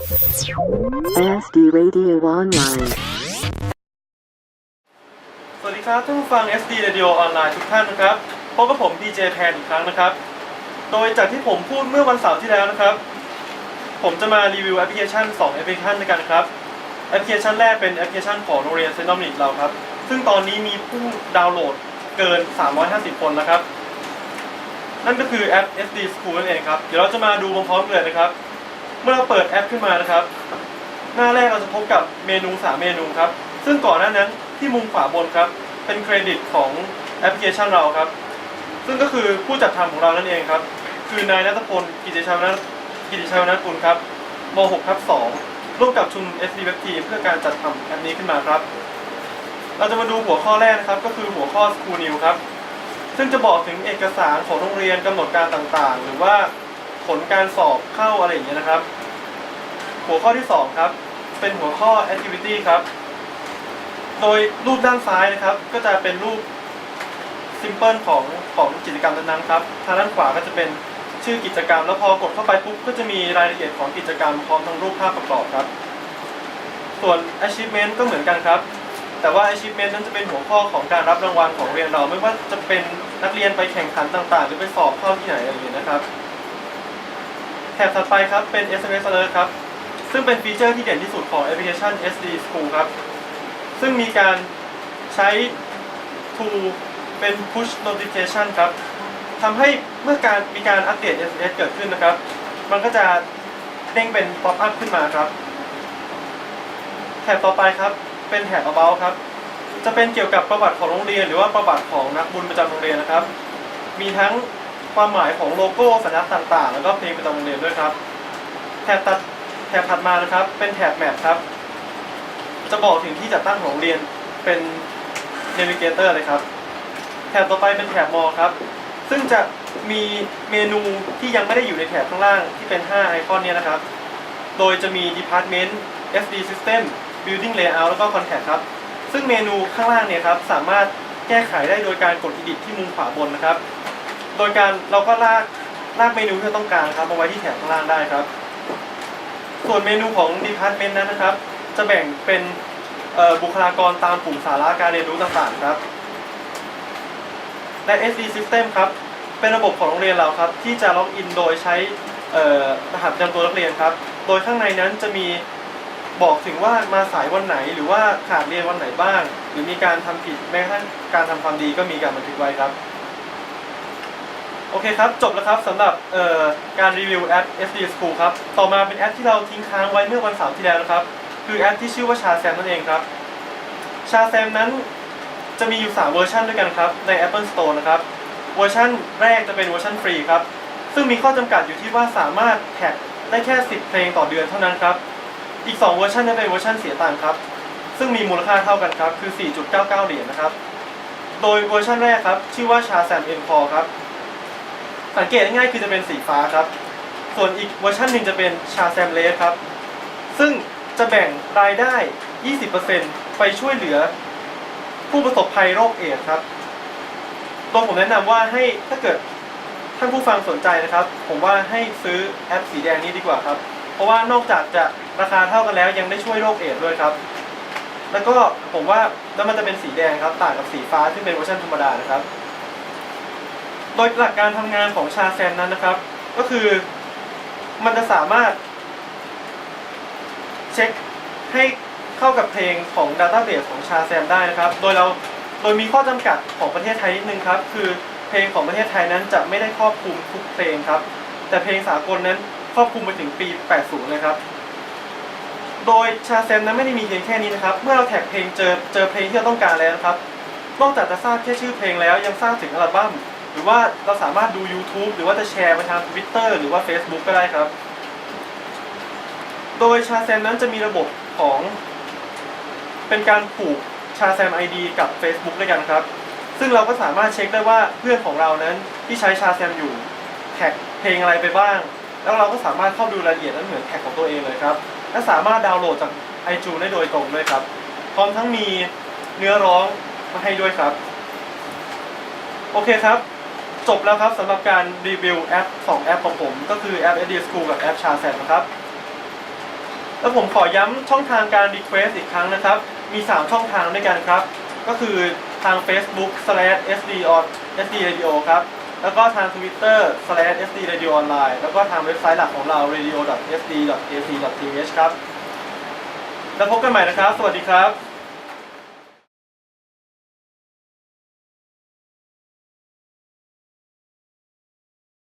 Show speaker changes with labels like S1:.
S1: SD Radio Online.
S2: สวัสดีครับท่านผู้ฟัง SD Radio ออนไลน์ทุกท่านนะครับพบกับผมดีเจแพนอีกครั้งนะครับ โดยจากที่ผมพูดเมื่อวันเสาร์ที่แล้วนะครับ ผมจะมารีวิวแอปพลิเคชัน 2 แอปพลิเคชันด้วยกันครับ แอปพลิเคชันแรกเป็นแอปพลิเคชันของโรงเรียนเซนต์ดอมินิกเราครับ ซึ่งตอนนี้มีผู้ดาวน์โหลดเกิน 350 คนนะครับ นั่นก็คือแอป SD School นั่นเองครับ เดี๋ยวเราจะมาดูพร้อมๆกันเลยนะครับ เมื่อเราเปิดแอปขึ้นมานะครับ หน้าแรกเราจะพบกับเมนู3เมนูครับ ซึ่งก่อนหน้านั้นที่มุมขวาบนครับ เป็นเครดิตของแอปพลิเคชันเราครับ ซึ่งก็คือผู้จัดทำของเรานั่นเองครับ คือนายนัทพลกิติชัยนัทกิติชัยนัทกุลครับม .6 ทับ2ร่วมกับชุม s d w e b t เพื่อการจัดทำแอปนี้ขึ้นมาครับ เราจะมาดูหัวข้อแรกนะครับ ก็คือหัวข้อ School New ครับ ซึ่งจะบอกถึงเอกสารของโรงเรียนกำหนดการต่างๆ หรือว่า ผลการสอบเข้าอะไรอย่างเงี้ยนะครับ หัวข้อที่ 2 ครับ เป็นหัวข้อ activity ครับ โดยรูปด้านซ้ายนะครับ ก็จะเป็นรูป simple ของของกิจกรรมนั้นๆครับ ทางด้านขวาก็จะเป็นชื่อกิจกรรม แล้วพอกดเข้าไปปุ๊บก็จะมีรายละเอียดของกิจกรรมพร้อมทั้งรูปภาพประกอบครับ ส่วน achievement ก็เหมือนกันครับแต่ว่า achievement นั้นจะเป็นหัวข้อของการรับรางวัลของเรียนเรา ไม่ว่าจะเป็นนักเรียนไปแข่งขันต่างๆ หรือไปสอบเข้าที่ไหนอะไรอย่างเงี้ยนะครับ แถบถัดไปครับเป็น SMS alert ครับ ซึ่งเป็นฟีเจอร์ที่เด่นที่สุดของแอปพลิเคชัน SD School ครับ ซึ่งมีการใช้ tool เป็น push notification ครับทำให้เมื่อการมีการอัปเดต SMS เกิดขึ้นนะครับ มันก็จะเด้งเป็น pop up ขึ้นมาครับแถบต่อไปครับ เป็นแถบ about ครับ จะเป็นเกี่ยวกับประวัติของโรงเรียน หรือว่าประวัติของนักบุญประจำโรงเรียนนะครับ มีทั้ง ความหมายของโลโก้สัญลักษณ์ต่างๆ แล้วก็เพลงประจำโรงเรียนด้วยครับ แถบตัดแถบถัดมานะครับ เป็นแถบแมปครับ จะบอกถึงที่จัดตั้งของโรงเรียนเป็น Navigator เลยครับ แถบต่อไปเป็นแถบมอครับ ซึ่งจะมีเมนูที่ยังไม่ได้อยู่ในแถบข้างล่างที่เป็น 5 ไอคอนเนี้นะครับ โดยจะมี Department SD System Building Layout แล้วก็ Contact ครับ ซึ่งเมนูข้างล่างเนี่ยครับสามารถแก้ไขได้โดยการกด Edit ที่มุมขวาบนนะครับ โดยการเราก็ลากลากเมนูที่เราต้องการครับมาไว้ที่แถบข้างล่างได้ครับ ส่วนเมนูของ Department นั้นนะครับ จะแบ่งเป็นบุคลากรตามกลุ่มสาระการเรียนรู้ต่างๆครับ และ SD System ครับ เป็นระบบของโรงเรียนเราครับ ที่จะล็อกอินโดยใช้รหัสประจำตัวนักเรียนครับ โดยข้างในนั้นจะมีบอกถึงว่ามาสายวันไหนหรือว่าขาดเรียนวันไหนบ้าง หรือมีการทำผิดแม้กระทั่งการทำความดีก็มีการบันทึกไว้ครับ โอเคครับ จบแล้วครับสำหรับการรีวิวแอป SD School ครับ ต่อมาเป็นแอปที่เราทิ้งค้างไว้เมื่อวันเสาร์ที่แล้วนะครับ คือแอปที่ชื่อว่าชาแซมนั่นเองครับชาแซมนั้นจะมีอยู่ 3 เวอร์ชันด้วยกันครับใน Apple Store นะครับเวอร์ชันแรกจะเป็นเวอร์ชันฟรีครับ ซึ่งมีข้อจำกัดอยู่ที่ว่าสามารถแท็กได้แค่ 10 เพลงต่อเดือนเท่านั้นครับ อีก 2 เวอร์ชันนั้นเป็นเวอร์ชันเสียตังค์ครับ ซึ่งมีมูลค่าเท่ากันครับ คือ 4.99 เหรียญนะครับ โดยเวอร์ชันแรกครับ ชื่อว่าชาแซมเอ็นคอครับ สังเกตง่ายๆคือจะเป็นสีฟ้าครับ ส่วนอีกเวอร์ชันหนึ่งจะเป็นชาแซมเลสครับ ซึ่งจะแบ่งรายได้ 20%ไปช่วยเหลือ ผู้ประสบภัยโรคเอดส์ครับตัวผมแนะนำว่าให้ถ้าเกิดท่านผู้ฟังสนใจนะครับ ผมว่าให้ซื้อแอปสีแดงนี้ดีกว่าครับ เพราะว่านอกจากจะราคาเท่ากันแล้วยังได้ช่วยโรคเอดส์ด้วยครับ แล้วก็ผมว่าแล้วมันจะเป็นสีแดงครับต่างกับสีฟ้าที่เป็นเวอร์ชันธรรมดานะครับ โดยหลักการทำงานของชาแซมนั้นนะครับ ก็คือมันจะสามารถ เช็คให้เข้ากับเพลงของ Database ของชาแซมได้นะครับ โดยเราโดยมีข้อจำกัดของประเทศไทยนิดนึงครับ คือเพลงของประเทศไทยนั้นจะไม่ได้ครอบคลุมทุกเพลงครับ แต่เพลงสากลนั้นครอบคลุมไปถึงปี 80 เลยครับ โดยชาแซมนั้นไม่ได้มีเพียงแค่นี้นะครับ เมื่อเราแท็กเพลงเจอเจอเพลงที่เราต้องการแล้วนะครับ นอกจากจะทราบแค่ชื่อเพลงแล้วยังทราบถึงอัลบั้ม รือว่าเราสามารถดู YouTube หรือว่าจะแชร์ไปทาง Twitter หรือว่า Facebook ก็ได้ครับ โดยชาแซมนั้นจะมีระบบของ เป็นการผูกชาแซม ID กับ Facebook ด้วยกันครับ ซึ่งเราก็สามารถเช็คได้ว่าเพื่อนของเรานั้นที่ใช้ชาแซมอยู่แท็กเพลงอะไรไปบ้าง แล้วเราก็สามารถเข้าดูรายละเอียดนั้นเหมือนแท็กของตัวเองเลยครับ และสามารถดาวน์โหลดจาก iTunes ได้โดยตรงด้วยครับ พร้อมทั้งมีเนื้อร้องมาให้ด้วยครับ โอเคครับ จบแล้วครับสำหรับการรีวิวแอป 2 แอปของผม ก็คือแอป SD School กับแอป c h a s a m นะครับ แล้วผมขอย้ำช่องทางการ Request อีกครั้งนะครับ มี 3 ช่องทางด้วยกันครับ ก็คือทาง Facebook slash sd on sd radio ครับ แล้วก็ทาง Twitter slash sd radio online แล้วก็ทางเว็บไซต์หลักของเรา radio sd ac th ครับ แล้วพบกันใหม่นะครับ สวัสดีครับ